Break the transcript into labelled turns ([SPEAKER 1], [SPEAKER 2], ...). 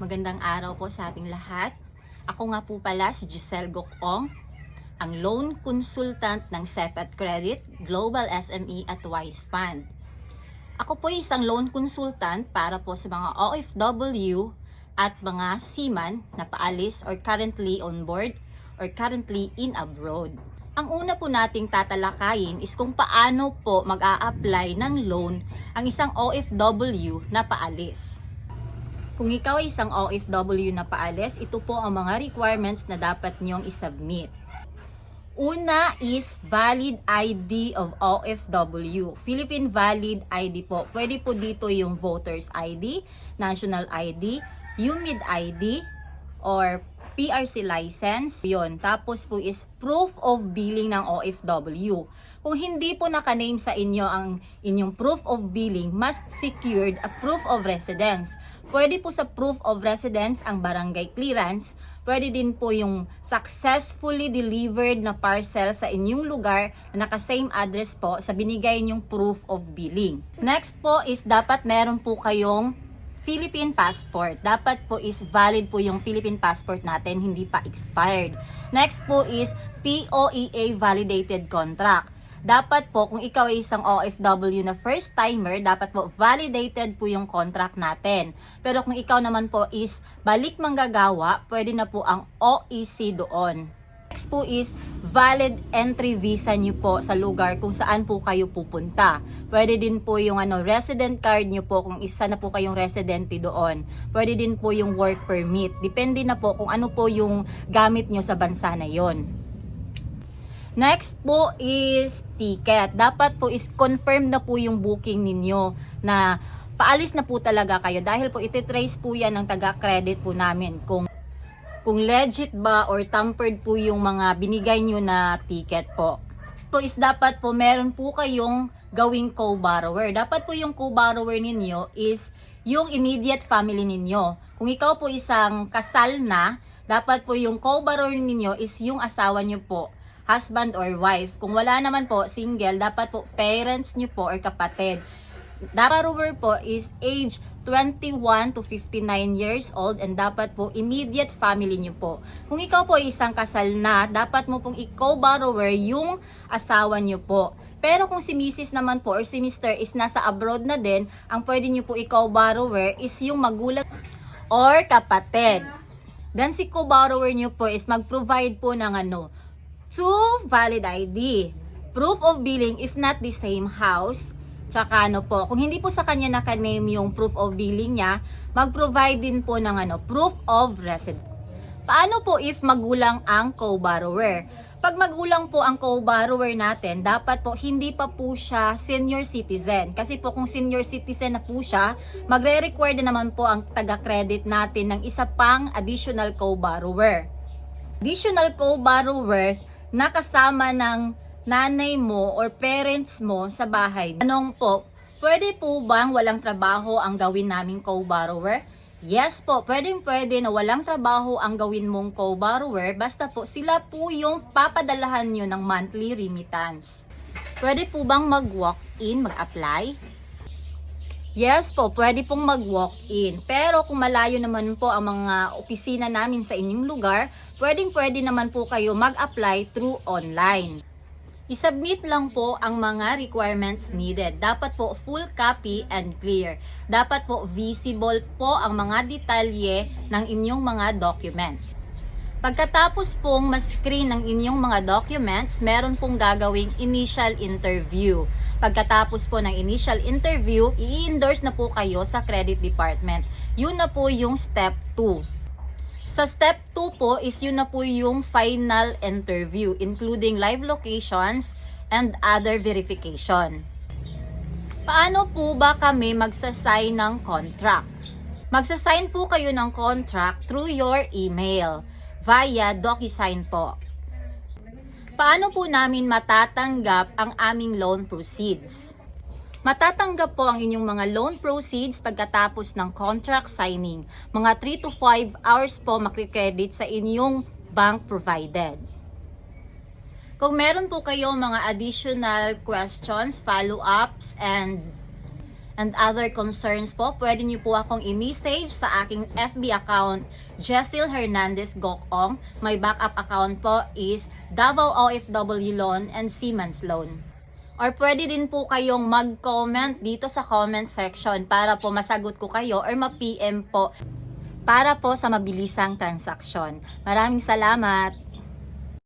[SPEAKER 1] Magandang araw po sa ating lahat. Ako nga po pala si Giselle Gokong, ang loan consultant ng Sepet Credit, Global SME at Wise Fund. Ako po isang loan consultant para po sa mga OFW at mga seaman na paalis or currently on board or currently in abroad. Ang una po nating tatalakayin is kung paano po mag-a-apply ng loan ang isang OFW na paalis. Kung ikaw ay isang OFW na paalis, ito po ang mga requirements na dapat niyong isubmit. Una is valid ID of OFW. Philippine valid ID po. Pwede po dito yung voter's ID, national ID, UMID ID, or PRC license. Yun. Tapos po is proof of billing ng OFW. Kung hindi po nakaname sa inyo ang inyong proof of billing, must secured a proof of residence. Pwede po sa proof of residence ang barangay clearance. Pwede din po yung successfully delivered na parcel sa inyong lugar na naka-same address po sa binigay niyong proof of billing. Next po is dapat meron po kayong Philippine passport. Dapat po is valid po yung Philippine passport natin, hindi pa expired. Next po is POEA validated contract. Dapat po kung ikaw ay isang OFW na first timer, dapat po validated po yung contract natin. Pero kung ikaw naman po is balik manggagawa, pwede na po ang OEC doon. Next po is valid entry visa nyo po sa lugar kung saan po kayo pupunta. Pwede din po yung ano, resident card nyo po kung isa na po kayong residente doon. Pwede din po yung work permit. Depende na po kung ano po yung gamit nyo sa bansa na yon. Next po is ticket. Dapat po is confirm na po yung booking ninyo na paalis na po talaga kayo dahil po ititrace po yan ng taga-credit po namin kung kung legit ba or tampered po yung mga binigay nyo na ticket po. So is dapat po meron po kayong gawing co-borrower. Dapat po yung co-borrower ninyo is yung immediate family ninyo. Kung ikaw po isang kasal na, dapat po yung co-borrower ninyo is yung asawa nyo po, husband or wife. Kung wala naman po, single, dapat po parents nyo po or kapatid. Dapat borrower po is age 21 to 59 years old and dapat po immediate family nyo po. Kung ikaw po isang kasal na, dapat mo pong i-co-borrower yung asawa nyo po. Pero kung si Mrs. naman po or si Mr. is nasa abroad na din, ang pwede nyo po i-co-borrower is yung magulang or kapatid. Then si co-borrower nyo po is mag-provide po ng ano, two valid ID, proof of billing if not the same house, Tsaka ano po, kung hindi po sa kanya naka-name yung proof of billing niya, mag-provide din po ng ano, proof of residence. Paano po if magulang ang co-borrower? Pag magulang po ang co-borrower natin, dapat po hindi pa po siya senior citizen. Kasi po kung senior citizen na po siya, magre-require din naman po ang taga-credit natin ng isa pang additional co-borrower. Additional co-borrower na kasama ng nanay mo or parents mo sa bahay. Anong po, pwede po bang walang trabaho ang gawin naming co-borrower? Yes po, pwedeng pwede na walang trabaho ang gawin mong co-borrower basta po sila po yung papadalahan nyo ng monthly remittance. Pwede po bang mag-walk-in, mag-apply? Yes po, pwede pong mag-walk-in. Pero kung malayo naman po ang mga opisina namin sa inyong lugar, pwedeng pwede naman po kayo mag-apply through online. I-submit lang po ang mga requirements needed. Dapat po full copy and clear. Dapat po visible po ang mga detalye ng inyong mga documents. Pagkatapos pong ma-screen ng inyong mga documents, meron pong gagawing initial interview. Pagkatapos po ng initial interview, i-endorse na po kayo sa credit department. Yun na po yung step 2. Sa step 2 po is yun na po yung final interview including live locations and other verification. Paano po ba kami magsasign ng contract? Magsasign po kayo ng contract through your email via DocuSign po. Paano po namin matatanggap ang aming loan proceeds? Matatanggap po ang inyong mga loan proceeds pagkatapos ng contract signing. Mga 3 to 5 hours po makikredit sa inyong bank provided. Kung meron po kayo mga additional questions, follow-ups, and and other concerns po, pwede niyo po akong i-message sa aking FB account, Jessil Hernandez Gokong. My backup account po is Davao OFW Loan and Siemens Loan. Or pwede din po kayong mag-comment dito sa comment section para po masagot ko kayo or ma-PM po para po sa mabilisang transaksyon. Maraming salamat!